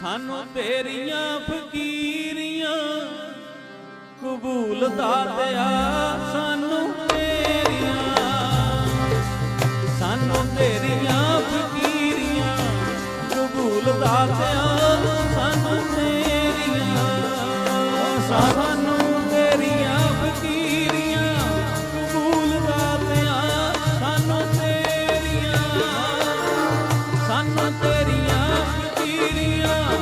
ਸਾਨੂੰ ਤੇਰੀਆਂ ਫਕੀਰੀਆਂ ਕਬੂਲ ਦਾਤਿਆ ਸਾਨੂੰ ਤੇਰੀਆਂ ਸਾਨੂੰ ਤੇਰੀਆਂ ਫਕੀਰੀਆਂ ਕਬੂਲ ਦਾਤਿਆ ਸਾਨੂੰ ਤੇਰੀਆਂ ਸਾਨੂੰ ਤੇਰੀਆਂ ਫਕੀਰੀਆਂ ਕਬੂਲ ਦਾਤਿਆ ਸਾਨੂੰ ਤੇਰੀਆਂ ਸਾਨੂੰ ਤੇਰੀਆਂ ਫਕੀਰੀਆਂ ਕਬੂਲ ਦਾਤਿਆ ਸਾਨੂੰ